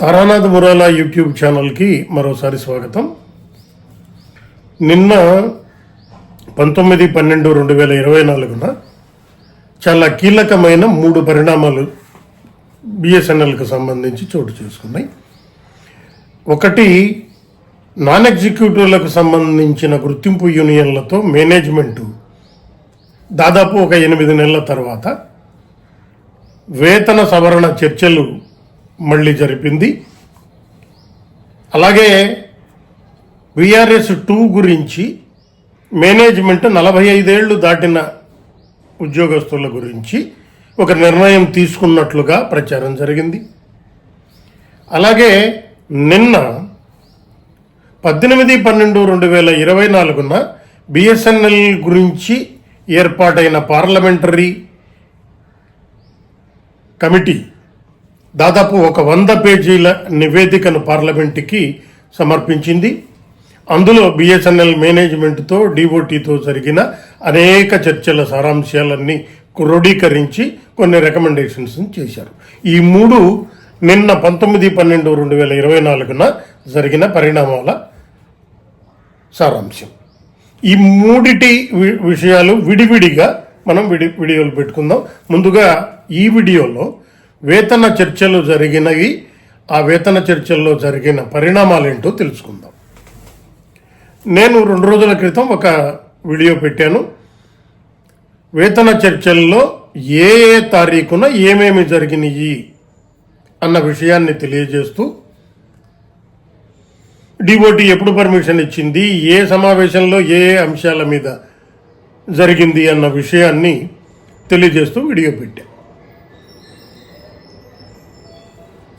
Taranath మురాలా YouTube ఛానల్కి మరోసారి స్వాగతం. నిన్న పంతొమ్మిది పన్నెండు రెండు వేల ఇరవై నాలుగున చాలా కీలకమైన మూడు పరిణామాలు బిఎస్ఎన్ఎల్కి సంబంధించి చోటు చేసుకున్నాయి. ఒకటి నాన్ ఎగ్జిక్యూటివ్లకు సంబంధించిన గుర్తింపు యూనియన్లతో మేనేజ్మెంటు దాదాపు ఒక ఎనిమిది నెలల తర్వాత వేతన సవరణ చర్చలు మళ్ళీ జరిపింది. అలాగే విఆర్ఎస్ టూ గురించి మేనేజ్మెంట్ నలభై ఐదేళ్ళు దాటిన ఉద్యోగస్తుల గురించి ఒక నిర్ణయం తీసుకున్నట్లుగా ప్రచారం జరిగింది. అలాగే నిన్న పద్దెనిమిది పన్నెండు రెండు వేల ఇరవై నాలుగున బిఎస్ఎన్ఎల్ గురించి ఏర్పాటైన పార్లమెంటరీ కమిటీ దాదాపు ఒక వంద పేజీల నివేదికను పార్లమెంటుకి సమర్పించింది. అందులో బిఎస్ఎన్ఎల్ మేనేజ్మెంట్తో డిఓటీతో జరిగిన అనేక చర్చల సారాంశాలన్నీ క్రోడీకరించి కొన్ని రికమెండేషన్స్ చేశారు. ఈ మూడు నిన్న పంతొమ్మిది పన్నెండు రెండు వేల ఇరవై నాలుగున జరిగిన పరిణామాల సారాంశం. ఈ మూడిటి వి- విషయాలు విడివిడిగా మనం విడి వీడియోలు పెట్టుకుందాం. ముందుగా ఈ వీడియోలో వేతన చర్చలు జరిగినవి. ఆ వేతన చర్చల్లో జరిగిన పరిణామాలు ఏంటో తెలుసుకుందాం. నేను రెండు రోజుల క్రితం ఒక వీడియో పెట్టాను. వేతన చర్చల్లో ఏ ఏ తారీఖున ఏమేమి జరిగినాయి అన్న విషయాన్ని తెలియజేస్తూ డిఓటీ ఎప్పుడు పర్మిషన్ ఇచ్చింది ఏ సమావేశంలో ఏ ఏ అంశాల మీద జరిగింది అన్న విషయాన్ని తెలియజేస్తూ వీడియో పెట్టాను.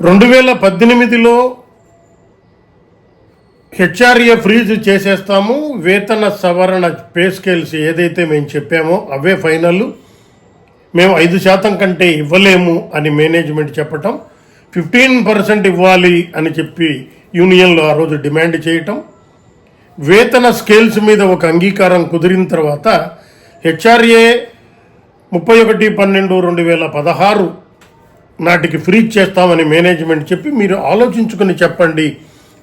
రెండు వేల పద్దెనిమిదిలో హెచ్ఆర్ఏ ఫ్రీజ్ చేసేస్తాము. వేతన సవరణ పే స్కేల్స్ ఏదైతే మేము చెప్పామో అవే ఫైనల్. మేము ఐదు శాతం కంటే ఇవ్వలేము అని మేనేజ్మెంట్ చెప్పటం. ఫిఫ్టీన్ పర్సెంట్ ఇవ్వాలి అని చెప్పి యూనియన్లో ఆ రోజు డిమాండ్ చేయటం. వేతన స్కేల్స్ మీద ఒక అంగీకారం కుదిరిన తర్వాత హెచ్ఆర్ఏ ముప్పై ఒకటి పన్నెండు రెండు వేల పదహారు నాటికి ఫ్రీజ్ చేస్తామని మేనేజ్మెంట్ చెప్పి మీరు ఆలోచించుకుని చెప్పండి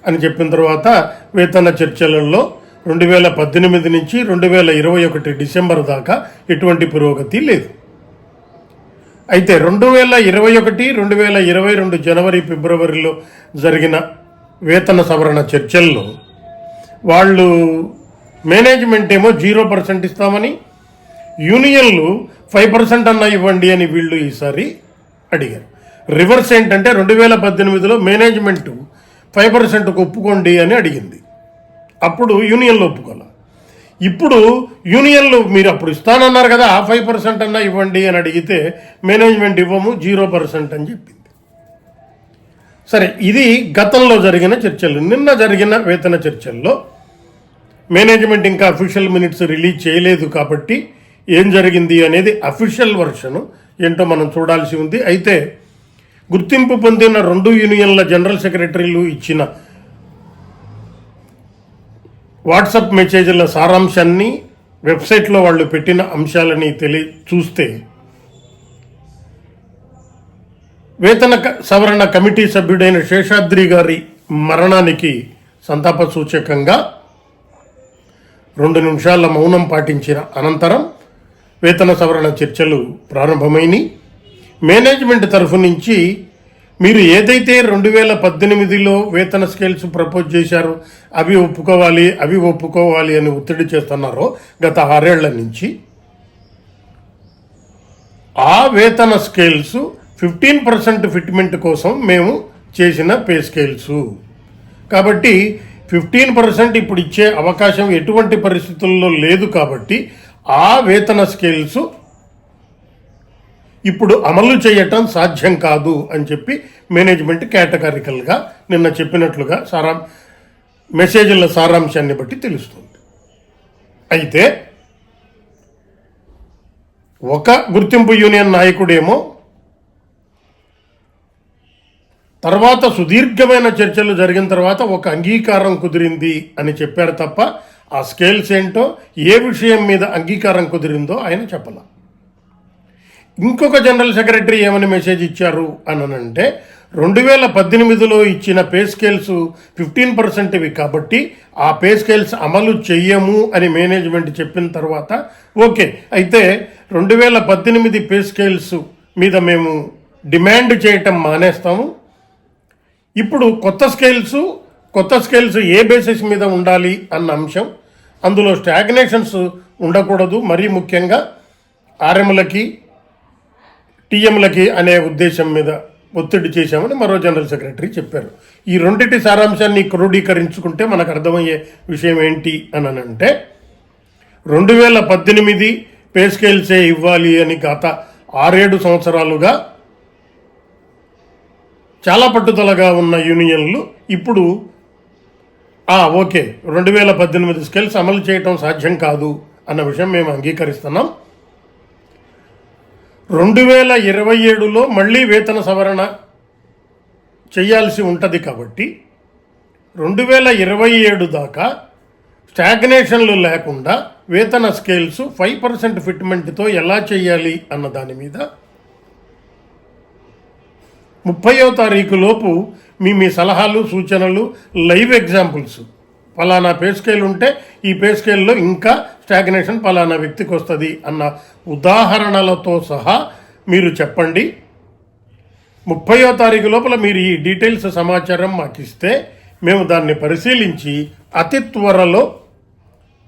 అని చెప్పిన తర్వాత వేతన చర్చలలో రెండు వేల పద్దెనిమిది నుంచి రెండు వేల ఇరవై ఒకటి డిసెంబర్ దాకా ఎటువంటి పురోగతి లేదు. అయితే రెండు వేల ఇరవై ఒకటి రెండు వేల ఇరవై రెండు జనవరి ఫిబ్రవరిలో జరిగిన వేతన సవరణ చర్చల్లో వాళ్ళు మేనేజ్మెంట్ ఏమో జీరో పర్సెంట్ ఇస్తామని యూనియన్లు ఫైవ్ పర్సెంట్ అన్న ఇవ్వండి అని వీళ్ళు ఈసారి అడిగారు. రివర్స్ ఏంటంటే రెండు వేల పద్దెనిమిదిలో మేనేజ్మెంట్ ఫైవ్ పర్సెంట్కి ఒప్పుకోండి అని అడిగింది. అప్పుడు యూనియన్లో ఒప్పుకోవాలి ఇప్పుడు యూనియన్లు మీరు అప్పుడు ఇస్తానన్నారు కదా ఆ ఫైవ్ పర్సెంట్ అన్నా ఇవ్వండి అని అడిగితే మేనేజ్మెంట్ ఇవ్వము జీరో పర్సెంట్ అని చెప్పింది. సరే ఇది గతంలో జరిగిన చర్చలు. నిన్న జరిగిన వేతన చర్చల్లో మేనేజ్మెంట్ ఇంకా అఫీషియల్ మినిట్స్ రిలీజ్ చేయలేదు కాబట్టి ఏం జరిగింది అనేది అఫీషియల్ వర్షను ఏంటో మనం చూడాల్సి ఉంది. అయితే గుర్తింపు పొందిన రెండు యూనియన్ల జనరల్ సెక్రటరీలు ఇచ్చిన వాట్సాప్ మెసేజ్ల సారాంశాన్ని వెబ్సైట్లో వాళ్ళు పెట్టిన అంశాలని తెలి చూస్తే వేతన క- సవరణ కమిటీ సభ్యుడైన శేషాద్రి గారి మరణానికి సంతాప సూచకంగా రెండు నిమిషాల మౌనం పాటించిన అనంతరం వేతన సవరణ చర్చలు ప్రారంభమైనవి మేనేజ్మెంట్ తరఫు నుంచి మీరు ఏదైతే రెండు వేల పద్దెనిమిదిలో వేతన స్కేల్స్ ప్రపోజ్ చేశారో అవి ఒప్పుకోవాలి అవి ఒప్పుకోవాలి అని ఒత్తిడి చేస్తున్నారో గత ఆరేళ్ళ నుంచి ఆ వేతన స్కేల్స్ ఫిఫ్టీన్ పర్సెంట్ ఫిట్మెంట్ కోసం మేము చేసిన పే స్కేల్స్. కాబట్టి ఫిఫ్టీన్ పర్సెంట్ ఇప్పుడు ఇచ్చే అవకాశం ఎటువంటి పరిస్థితుల్లో లేదు కాబట్టి ఆ వేతన స్కేల్స్ ఇప్పుడు అమలు చేయటం సాధ్యం కాదు అని చెప్పి మేనేజ్మెంట్ కేటగారికల్గా నిన్న చెప్పినట్లుగా సారా మెసేజ్ల సారాంశాన్ని బట్టి తెలుస్తుంది. అయితే ఒక గుర్తింపు యూనియన్ నాయకుడేమో తర్వాత సుదీర్ఘమైన చర్చలు జరిగిన తర్వాత ఒక అంగీకారం కుదిరింది అని చెప్పారు తప్ప ఆ స్కేల్స్ ఏంటో ఏ విషయం మీద అంగీకారం కుదిరిందో ఆయన చెప్పాల. ఇంకొక జనరల్ సెక్రటరీ ఏమని మెసేజ్ ఇచ్చారు అని అంటే రెండు వేల పద్దెనిమిదిలో ఇచ్చిన పే స్కేల్స్ ఫిఫ్టీన్ పర్సెంట్వి కాబట్టి ఆ పే స్కేల్స్ అమలు చెయ్యము అని మేనేజ్మెంట్ చెప్పిన తర్వాత ఓకే అయితే రెండు వేల పద్దెనిమిది పే స్కేల్స్ మీద మేము డిమాండ్ చేయటం మానేస్తాము. ఇప్పుడు కొత్త స్కేల్స్ కొత్త స్కేల్స్ ఏ బేసిస్ మీద ఉండాలి అన్న అంశం. అందులో స్టాగ్నేషన్స్ ఉండకూడదు. మరీ ముఖ్యంగా ఆర్ఎంలకి టీఎంలకి అనే ఉద్దేశం మీద ఒత్తిడి చేశామని మరో జనరల్ సెక్రటరీ చెప్పారు. ఈ రెండింటి సారాంశాన్ని క్రోడీకరించుకుంటే మనకు అర్థమయ్యే విషయం ఏంటి అని అంటే రెండు వేల పద్దెనిమిది పే స్కేల్సే ఇవ్వాలి అని గత ఆరేడు సంవత్సరాలుగా చాలా పట్టుదలగా ఉన్న యూనియన్లు ఇప్పుడు ఓకే. రెండు వేల పద్దెనిమిది స్కేల్స్ అమలు చేయటం సాధ్యం కాదు అన్న విషయం మేము అంగీకరిస్తున్నాం. రెండు వేల ఇరవై ఏడులో మళ్ళీ వేతన సవరణ చేయాల్సి ఉంటుంది కాబట్టి రెండు వేల ఇరవై ఏడు దాకా స్టాగ్నేషన్లు లేకుండా వేతన స్కేల్స్ ఫైవ్ పర్సెంట్ ఫిట్మెంట్తో ఎలా చేయాలి అన్న దాని మీద ముప్పయో తారీఖు లోపు మీ మీ సలహాలు సూచనలు లైవ్ ఎగ్జాంపుల్స్. పలానా పే స్కేల్ ఉంటే ఈ పే స్కేల్లో ఇంకా స్టాగ్నేషన్ పలానా వ్యక్తికి వస్తుంది అన్న ఉదాహరణలతో సహా మీరు చెప్పండి. ముప్పయో తారీఖు లోపల మీరు ఈ డీటెయిల్స్ సమాచారం మాకు ఇస్తే మేము దాన్ని పరిశీలించి అతి త్వరలో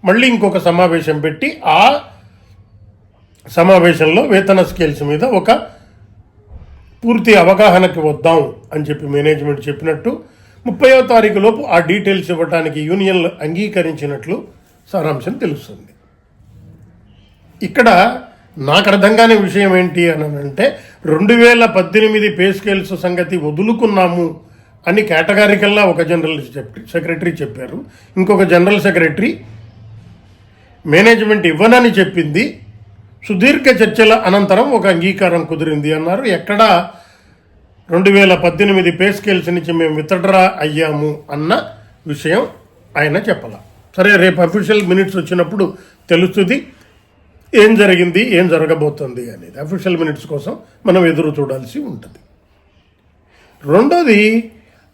మళ్ళీ ఇంకొక సమావేశం పెట్టి ఆ సమావేశంలో వేతన స్కేల్స్ మీద ఒక పూర్తి అవగాహనకి వద్దాం అని చెప్పి మేనేజ్మెంట్ చెప్పినట్టు ముప్పయో తారీఖు లోపు ఆ డీటెయిల్స్ ఇవ్వడానికి యూనియన్లు అంగీకరించినట్లు సారాంశం తెలుస్తుంది. ఇక్కడ నాకు అర్థం కాని విషయం ఏంటి అని అంటే రెండు వేల పద్దెనిమిది పే స్కేల్స్ సంగతి వదులుకున్నాము అని కేటగారికల్లా ఒక జనరల్ సెక్రటరీ చెప్పారు. ఇంకొక జనరల్ సెక్రటరీ మేనేజ్మెంట్ ఇవ్వనని చెప్పింది సుదీర్ఘ చర్చల అనంతరం ఒక అంగీకారం కుదిరింది అన్నారు. ఎక్కడా రెండు వేల పద్దెనిమిది పే స్కేల్స్ నుంచి మేము విత్డ్రా అయ్యాము అన్న విషయం ఆయన చెప్పాల. సరే రేపు అఫీషియల్ మినిట్స్ వచ్చినప్పుడు తెలుస్తుంది ఏం జరిగింది ఏం జరగబోతుంది అనేది. అఫీషియల్ మినిట్స్ కోసం మనం ఎదురు చూడాల్సి ఉంటుంది. రెండోది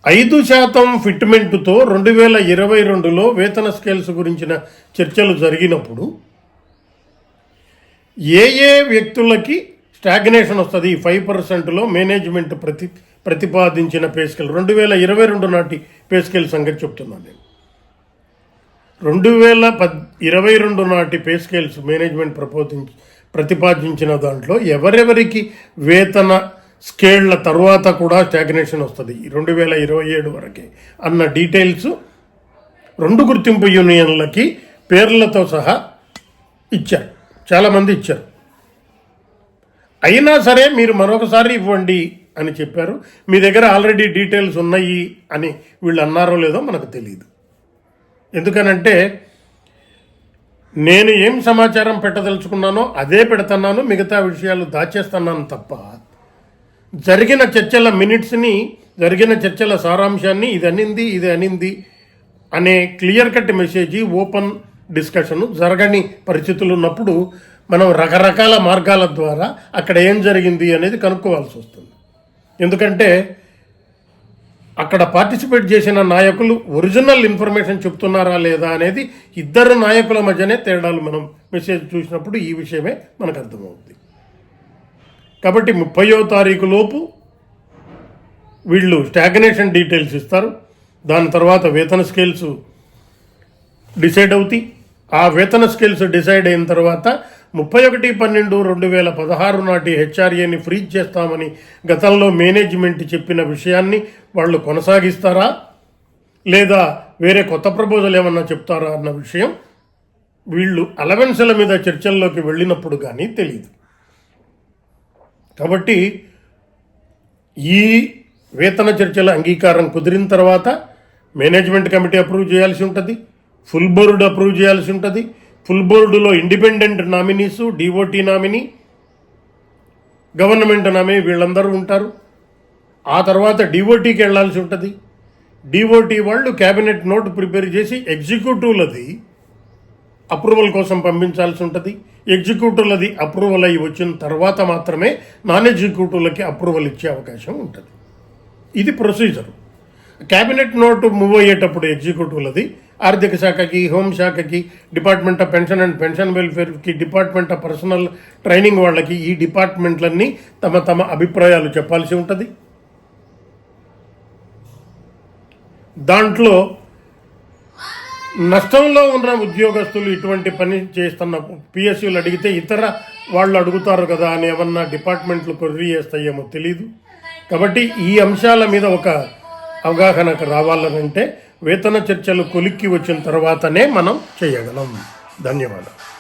ఐదు శాతం ఫిట్మెంట్తో రెండు వేల ఇరవై రెండులో వేతన స్కేల్స్ గురించిన చర్చలు జరిగినప్పుడు ఏ ఏ వ్యక్తులకి స్టాగ్నేషన్ వస్తుంది? ఈ ఫైవ్ పర్సెంట్లో మేనేజ్మెంట్ ప్రతి ప్రతిపాదించిన పే స్కేల్. రెండు వేల ఇరవై రెండు నాటి పే స్కేల్ సంగతి చెప్తున్నాను నేను. రెండు వేల పద్ ఇరవై రెండు నాటి పే స్కేల్స్ మేనేజ్మెంట్ ప్రపోదించి ప్రతిపాదించిన దాంట్లో ఎవరెవరికి వేతన స్కేళ్ళ తర్వాత కూడా స్టాగ్నేషన్ వస్తుంది? రెండు వేల ఇరవై ఏడు వరకే. అన్న డీటెయిల్స్ రెండు గుర్తింపు యూనియన్లకి పేర్లతో సహా ఇచ్చారు. చాలామంది ఇచ్చారు. అయినా సరే మీరు మరొకసారి ఇవ్వండి అని చెప్పారు. మీ దగ్గర ఆల్రెడీ డీటెయిల్స్ ఉన్నాయి అని వీళ్ళు అన్నారో లేదో మనకు తెలియదు ఎందుకనంటే నేను ఏం సమాచారం పెట్టదలుచుకున్నానో అదే పెడుతున్నాను మిగతా విషయాలు దాచేస్తున్నాను తప్ప జరిగిన చర్చల మినిట్స్ని జరిగిన చర్చల సారాంశాన్ని ఇది అనింది ఇది అనింది అనే clear cut message open discussion జరగని పరిస్థితులు ఉన్నప్పుడు మనం రకరకాల మార్గాల ద్వారా అక్కడ ఏం జరిగింది అనేది కనుక్కోవాల్సి వస్తుంది. ఎందుకంటే అక్కడ పార్టిసిపేట్ చేసిన నాయకులు ఒరిజినల్ ఇన్ఫర్మేషన్ చెప్తున్నారా లేదా అనేది ఇద్దరు నాయకుల మధ్యనే తేడాలు మనం మెసేజ్ చూసినప్పుడు ఈ విషయమే మనకు అర్థమవుతుంది కాబట్టి ముప్పయో తారీఖు లోపు వీళ్ళు స్టాగ్నేషన్ డీటెయిల్స్ ఇస్తారు. దాని తర్వాత వేతన స్కేల్స్ డిసైడ్ అవుతాయి. ఆ వేతన స్కేల్స్ డిసైడ్ అయిన తర్వాత ముప్పై ఒకటి పన్నెండు రెండు వేల పదహారు నాటి హెచ్ఆర్ఏని ఫ్రీజ్ చేస్తామని గతంలో మేనేజ్మెంట్ చెప్పిన విషయాన్ని వాళ్ళు కొనసాగిస్తారా? లేదా వేరే కొత్త ప్రపోజల్ ఏమన్నా చెప్తారా అన్న విషయం వీళ్ళు అలవెన్సుల మీద చర్చల్లోకి వెళ్ళినప్పుడు కానీ తెలియదు కాబట్టి ఈ వేతన చర్చల అంగీకారం కుదిరిన తర్వాత మేనేజ్మెంట్ కమిటీ అప్రూవ్ చేయాల్సి ఉంటుంది. ఫుల్ బోర్డు అప్రూవ్ చేయాల్సి ఉంటుంది. ఫుల్ బోర్డులో independent nominees DOT nominee government nominee వీళ్ళందరూ ఉంటారు. ఆ తర్వాత డిఓటీకి వెళ్ళాల్సి ఉంటుంది. డిఓటీ వాళ్ళు క్యాబినెట్ నోట్ ప్రిపేర్ చేసి ఎగ్జిక్యూటివ్లది అప్రూవల్ కోసం పంపించాల్సి ఉంటుంది. ఎగ్జిక్యూటివ్లది అప్రూవల్ అయ్యి వచ్చిన తర్వాత మాత్రమే నాన్ ఎగ్జిక్యూటివ్లకి అప్రూవల్ ఇచ్చే అవకాశం ఉంటుంది. ఇది ప్రొసీజర్. క్యాబినెట్ నోటు మూవ్ అయ్యేటప్పుడు ఎగ్జిక్యూటివ్లది ఆర్థిక శాఖకి హోంశాఖకి department of pension and pension వెల్ఫేర్కి department of personnel training వాళ్ళకి ఈ డిపార్ట్మెంట్లన్నీ తమ తమ అభిప్రాయాలు చెప్పాల్సి ఉంటుంది. దాంట్లో నష్టంలో ఉన్న ఉద్యోగస్తులు ఇటువంటి పని చేస్తున్న పిఎస్యులు అడిగితే ఇతర వాళ్ళు అడుగుతారు కదా అని ఏమన్నా డిపార్ట్మెంట్లు కొర్రీ చేస్తాయేమో తెలీదు. కాబట్టి ఈ అంశాల మీద ఒక అవగాహనకు రావాలనంటే వేతన చర్చలు కొలిక్కి వచ్చిన తర్వాతనే మనం చేయగలం. ధన్యవాదాలు.